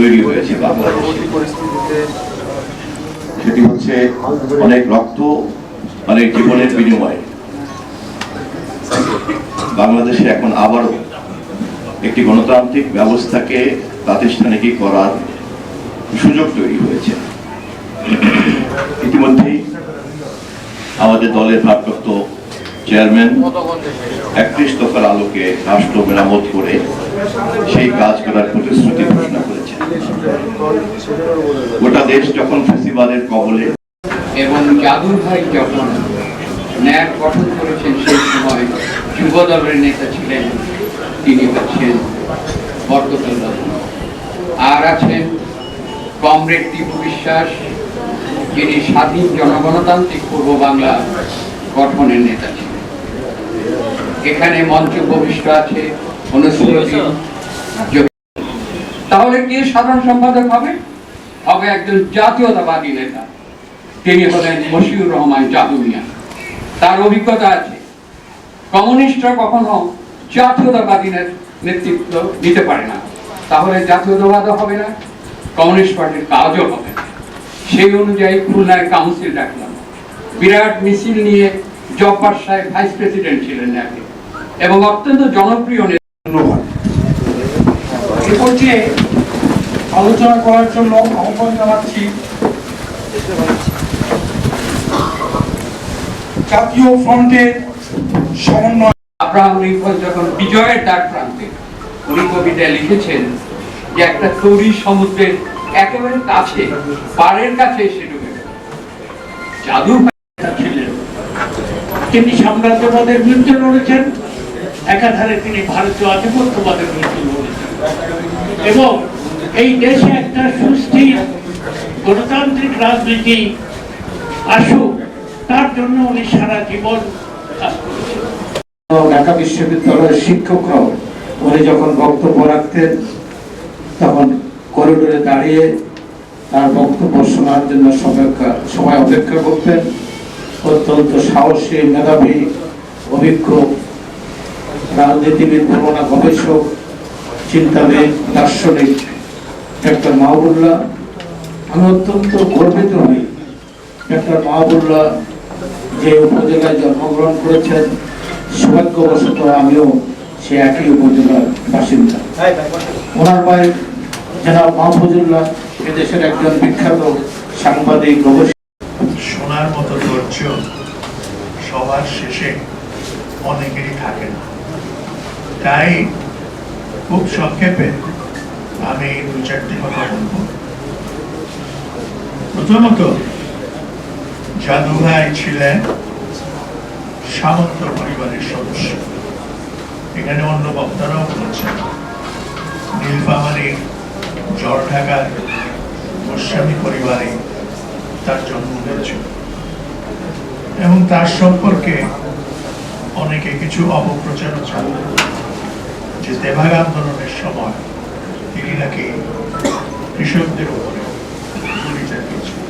তৈরি হয়েছে সেটি হচ্ছে অনেক রক্ত, অনেক জীবনের বিনিময়ে। বাংলাদেশে এখন আবারও একটি গণতান্ত্রিক ব্যবস্থাকে প্রাতিষ্ঠানিক করার সুযোগ তৈরি হয়েছে। ইতিমধ্যেই আমাদের দলের ভারপ্রাপ্ত চেয়ারম্যান একত্রিশ দফার আলোকে রাষ্ট্র মেরামত করে সেই কাজ করার প্রতিশ্রুতি ঘোষণা করেছেন। গোটা দেশ যখন ফেসিবাদের কবলে এবং জাদুর ভাই যখন ন্যাক গঠন করেছেন সেই সময় যুব দলের নেতা ছিলেন তিনি হচ্ছেন বরকতুল্লাহ আর আছেন কমরেড টিপু বিশ্বাস যিনি স্বাধীন জনগণতান্ত্রিক পূর্ব বাংলা গঠনের নেতা ছিলেন এখানে মঞ্চ ভবিষ্ঠ আছে যোগী। তাহলে কে সাধারণ সম্পাদক হবে? হবে একজন জাতীয়তাবাদী নেতা। তিনি হলেন মশিউর রহমান জাদু মিয়া তার অভিজ্ঞতা আছে। কমিউনিস্টরা কখনো জাতীয়তাবাদী নেতৃত্ব দিতে পারে না। তাহলে জাতীয়তাবাদ হবে না, কমিউনিস্ট পার্টির কাজও হবে না। সেই অনুযায়ী খুলনায় কাউন্সিল ডাকলাম। বিরাট মিছিল নিয়ে জব্বার সাহেব ভাইস প্রেসিডেন্ট ছিলেন এবং অত্যন্ত জনপ্রিয় ধন্যবাদ। এ পর্যায়ে আলোচনা করার জন্য আহ্বান জানাচ্ছি। জাতীয় ফ্রন্টের সমন্বয় আব্রাহাম লিঙ্কন যখন বিজয়ের দ্বার প্রান্তে উনি কবিতায় লিখেছেন যে একটা তরি সমুদ্রের একেবারে কাছে পাড়ের কাছে এসে ডুবে গেল। জাদু ছিলেন। তিনি সাম্রাজ্যবাদের বিরুদ্ধে লড়েছেন। একাধারে তিনি ভারতীয় আধিপত্যবাদের বিরুদ্ধে লড়েছেন। এবং এই দেশে একটা সুস্থির গণতান্ত্রিক রাজনীতি আসুক, তার জন্য উনি সারা জীবন ঢাকা বিশ্ববিদ্যালয়ের শিক্ষকরাও উনি যখন বক্তব্য রাখতেন, তখন করিডোরে দাঁড়িয়ে তার বক্তব্য শোনার জন্য সবাই অপেক্ষা করতেন। অত্যন্ত সাহসী মেধাবী, অভিজ্ঞ, রাজনীতিবিদ গবেষক চিন্তাবিদ দার্শনিক ডাক্তার মাহবুল্লাহ আমি অত্যন্ত গর্বিত হই ডাক্তার মাহবুল্লাহ যে উপজেলায় জন্মগ্রহণ করেছেন। সৌভাগ্যবশত আমিও সে একই উপজেলার বাসিন্দা। ওনার ভাই জনাব মাহফুজুল্লাহ এদেশের একজন বিখ্যাত সাংবাদিক, গবেষক। শোনার মতো ধৈর্য সবার শেষে অনেকেরই থাকে না। তাই খুব সংক্ষেপে আমি দু চারটি কথা বলব। প্রথমত জাদু ভাই ছিলেন সামন্ত পরিবারের সদস্য। এখানে অন্য বক্তারাও বলেছেন নীলফামারীর জ্বর ঢাকার গোস্বামী পরিবারে তার জন্ম হয়েছিল। এবং তার সম্পর্কে অনেকে কিছু অপপ্রচারও চালান যে দেভাগ আন্দোলনের সময় তিনি নাকি কৃষকদের উপরে গুলি চালিয়েছিলেন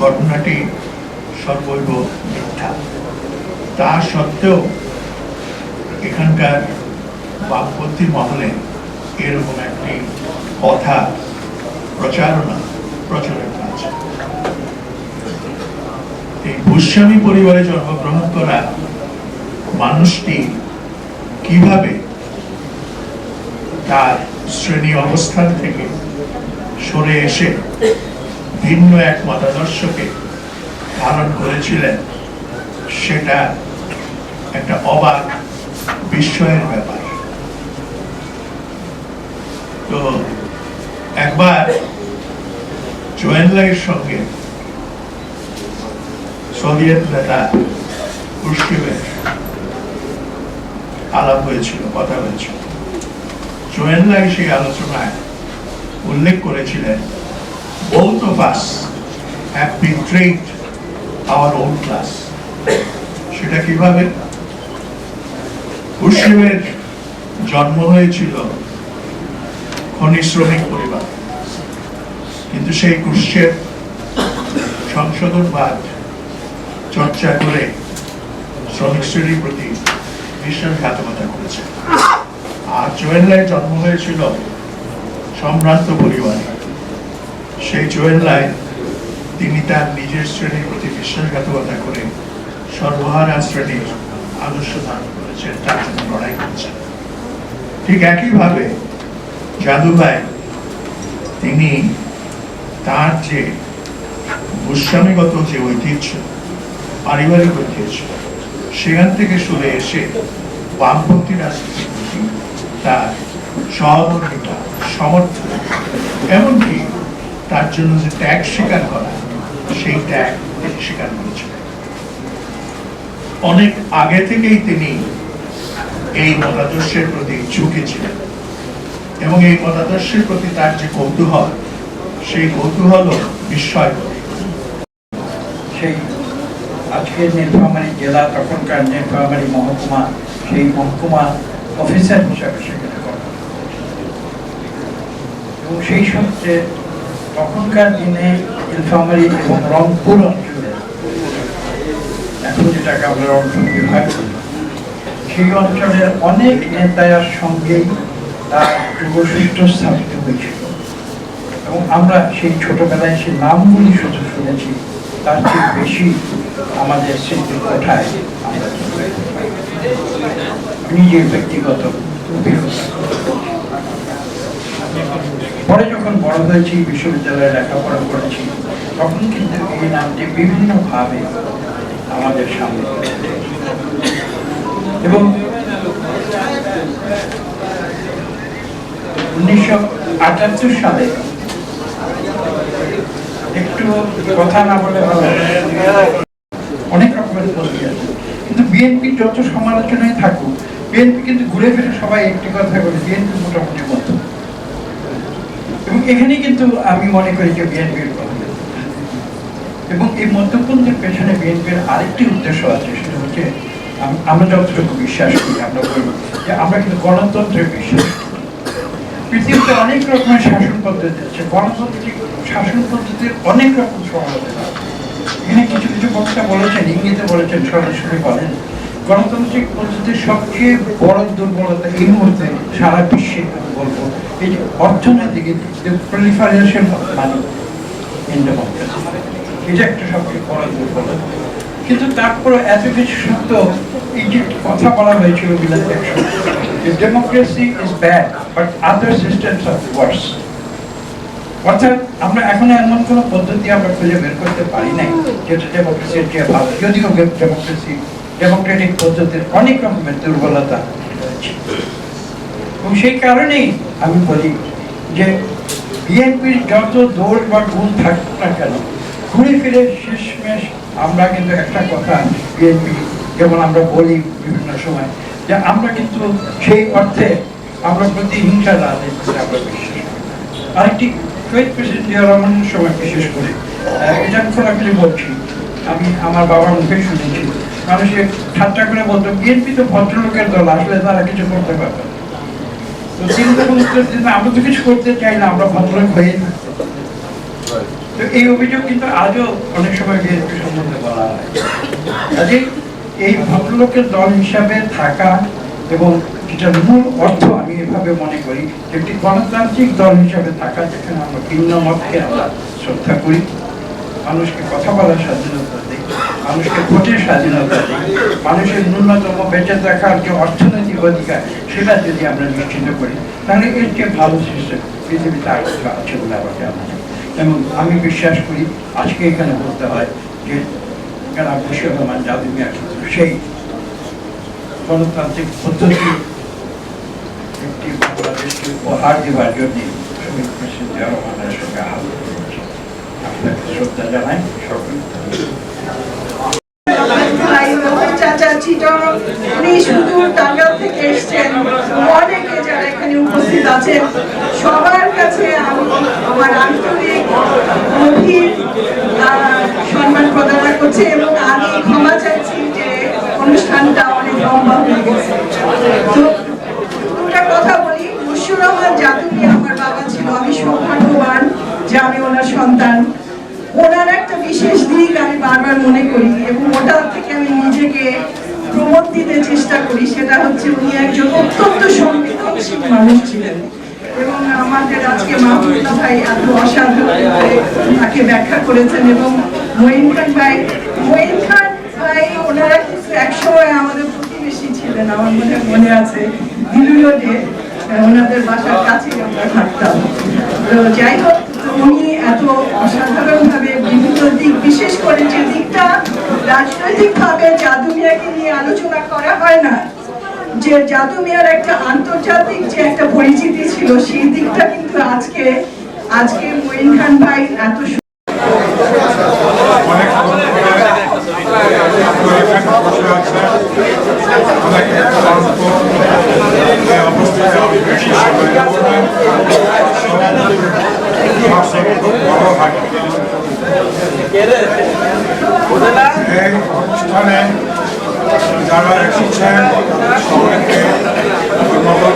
ঘটনাটি সর্বৈব মিথ্যা। তা সত্ত্বেও এখানকার বামপন্থী মহলে এরকম একটি কথা প্রচারণা, প্রচলিত আছে। এই গোস্বামী পরিবারে জন্মগ্রহণ করা মানুষটি কীভাবে তার শ্রেণি অবস্থান থেকে সরে এসে ভিন্ন এক মতাদর্শকে ধারণ করেছিলেন, সেটা একটা অবাক বিস্ময়ের ব্যাপার। তো একবার জোয়েনলাইয়ের সঙ্গে সোভিয়েত নেতা কুর্সিভের আলাপ হয়েছিল, কথা হয়েছিল। জোয়েনলাই সেই আলোচনায় উল্লেখ করেছিলেন, both of সেটা কীভাবে? জন্ম হয়েছিল খনি শ্রমিক পরিবার। কিন্তু সেই কুর্সের সংশোধনবাদ চর্চা করে শ্রমিক শ্রেণির প্রতি বিশ্বাসঘাতকতা করেছে। আর জুয়েল্লায় জন্ম হয়েছিল সম্ভ্রান্ত পরিবারে। সেই জুয়েল্লায় তিনি তার নিজের শ্রেণির প্রতি বিশ্বাসঘাতকতা করে সর্বহারা শ্রেণির আদর্শ ধারণ করেছেন, তার জন্য লড়াই করেছেন। ঠিক একইভাবে জাদুভাই তিনি তার যে গোস্বামীগত যে ঐতিহ্য, পারিবারিক ঐতিহ্য সেখান থেকে সরে এসে বামপন্থী রাজনীতির প্রতি তার সহমর্মিতা সমর্থন এমনকি তার জন্য যে ত্যাগ স্বীকার করা, সেই ত্যাগ তিনি স্বীকার করেছিলেন। অনেক আগে থেকেই তিনি এই মতাদর্শের প্রতি ঝুঁকেছিলেন এবং এই মতাদর্শের প্রতি তার যে কৌতূহল, সেই কৌতূহল বিস্ময়কর। সেই আজকের নীলফামারী জেলা তখনকার নীলফামারী মহকুমা, সেই মহকুমা অফিসার হিসাবে সেখানে এবং সেই সূত্রে তখনকার দিনে নীলফামারী এবং রংপুর অঞ্চলে এখন যেটাকে আমরা রংপুর বিভাগ সেই অঞ্চলের অনেক নেতার সঙ্গেই তার যুগসূত্র স্থাপিত হয়েছিল। এবং আমরা সেই ছোটবেলায় সেই নামগুলি শুধু শুনেছি, তার চেয়ে বেশি আমাদের স্মৃতির কোঠায় নিজের ব্যক্তিগত পরে যখন বড় হয়েছি, বিশ্ববিদ্যালয়ে লেখাপড়া করেছি, তখন কিন্তু এই নামটি বিভিন্নভাবে আমাদের সামনে এবং উনিশশো আটাত্তর সালে একটু কথা না বলে ভালো। পদ্ধতি আছে। কিন্তু বিএনপি যত সমালোচনায় থাকুক বিএনপি কিন্তু ঘুরে ফিরে সবাই একটি কথা বলে বিএনপি মোটামুটি মত এবং এখানে কিন্তু আমি মনে করি যে বিএনপির এবং এই মধ্যপন্থীর পেছনে বিএনপির আরেকটি উদ্দেশ্য আছে, সেটা হচ্ছে আমরা যতটুকু বিশ্বাস করি, আমরা বলব যে আমরা কিন্তু গণতন্ত্রে বিশ্বাস পৃথিবীতে অনেক রকমের শাসন পদ্ধতি আছে। গণতান্ত্রিক শাসন পদ্ধতির অনেক রকম সমালোচনা আছে। এখানে কিছু কিছু বক্তা বলেছেন ইঙ্গিতে বলেছেন, সরাসরি বলেন, গণতান্ত্রিক পদ্ধতির সবচেয়ে বড় দুর্বলতা এই মুহূর্তে সারা বিশ্বে আমি বলব, এই যে অর্থনৈতিক প্রলিফারেশন মানে এটা একটা সবচেয়ে বড় দুর্বলতা। কিন্তু তারপরে এত কিছু সত্ত্বেও এই যে কথা বলা হয়েছিল বিলাতে democracy is bad but other systems are worse অর্থাৎ আমরা এখন এমন কোনো পদ্ধতি আমরা খুঁজে বের করতে পারি নাই যেটা ডেমোক্রেসির ভালো। যদিও ডেমোক্রেসি ডেমোক্রেটিক পদ্ধতির অনেক রকমের দুর্বলতা এবং সেই কারণেই আমি বলি যে বিএনপির যত দোষ বা গুণ থাকুক না কেন, ঘুরে ফিরে শেষমেশ আমরা কিন্তু একটা কথা বিএনপি, যেমন আমরা বলি বিভিন্ন সময় যে আমরা কিন্তু সেই অর্থে আমরা প্রতিহিংসা রাজনীতিতে আমরা বিশ্বাস। আরেকটি শহীদ প্রেসিডেন্ট জিয়া রহমানের সময় বিশেষ করে। এটা খোলাখুলি বলছি। আমি আমার বাবার মুখে শুনেছি। মানুষে ঠাট্টা করে বলতো বিএনপি তো ভদ্রলোকের দল, আসলে তারা কিছু করতে পারবে তো তখন উত্তর আমরা তো কিছু করতে চাই না, আমরা ভদ্রলোক হয়ে চাই। তো এই অভিযোগ কিন্তু আজও অনেক সময় বিএনপি সম্বন্ধে বলা হয়। কাজে এই ভদ্রলোকের দল হিসাবে থাকা এবং যেটার মূল অর্থ আমি এভাবে মনে করি একটি গণতান্ত্রিক দল হিসাবে থাকা যেখানে আমরা ভিন্ন মতকে আমরা শ্রদ্ধা করি, মানুষকে কথা বলার স্বাধীনতা দিই, মানুষকে ভোটের স্বাধীনতা দিই, মানুষের ন্যূনতম বেঁচে থাকার যে অর্থনৈতিক অধিকার সেটা যদি আমরা নিশ্চিত করি, তাহলে এর যে ভালো সিস্টেম পৃথিবীতে আর কিছু আছে বলে আমার জানা এবং আমি বিশ্বাস করি, আজকে এখানে বলতে হয় যে কেন বসির রহমান জাদু মিয়া সেই গণতান্ত্রিক পদ্ধতি একটি বাংলাদেশকে উপহার দেওয়ার জন্য করেছে। শ্রদ্ধা জানাই সকল অনেকে যারা এখানে উপস্থিত আছেন, সবার কাছে সম্মান প্রদান করছি এবং আমি ক্ষমা চাইছি যে অনুষ্ঠানটা দুটা কথা বলি মুশিউর রহমান জাদুকি আমার বাবা ছিল। আমি সৌভাগ্যবান যে আমি ওনার সন্তান। ওনার একটা বিশেষ দিক আমি বারবার মনে করি এবং ওটা থেকে আমি নিজেকে প্রমোট দিতে চেষ্টা করি, সেটা হচ্ছে উনি একজন অত্যন্ত সংবেদনশীল মানুষ ছিলেন। এবং আমাদের আজকে মাহমুদুল্লাহ ভাই এত অসাধারণ তাকে ব্যাখ্যা করেছেন এবং মঈন খান ভাই, মঈন খান ভাই ওনারা কিন্তু একসময় আমাদের ছিলেন আমার মনে মনে আছে। দিলু রোডে ওনাদের বাসার কাছেই আমরা থাকতাম। তো যাই হোক, উনি এত অসাধারণভাবে বিভিন্ন দিক, বিশেষ করে যে দিকটা রাজনৈতিকভাবে জাদু মিয়াকে নিয়ে আলোচনা করা হয় না, যে জাদু মিয়ার একটা আন্তর্জাতিক যে একটা পরিচিতি ছিল, সেই দিকটা কিন্তু আজকে আজকে মঈন খান ভাই এত সু- অনেক বসে আছে অনেক অবস্থিত আমি বেশি সময় নেব না। সব খুব বড় ভাগ্য এই অনুষ্ঠানে যারা এসেছেন সবাইকে ধন্যবাদ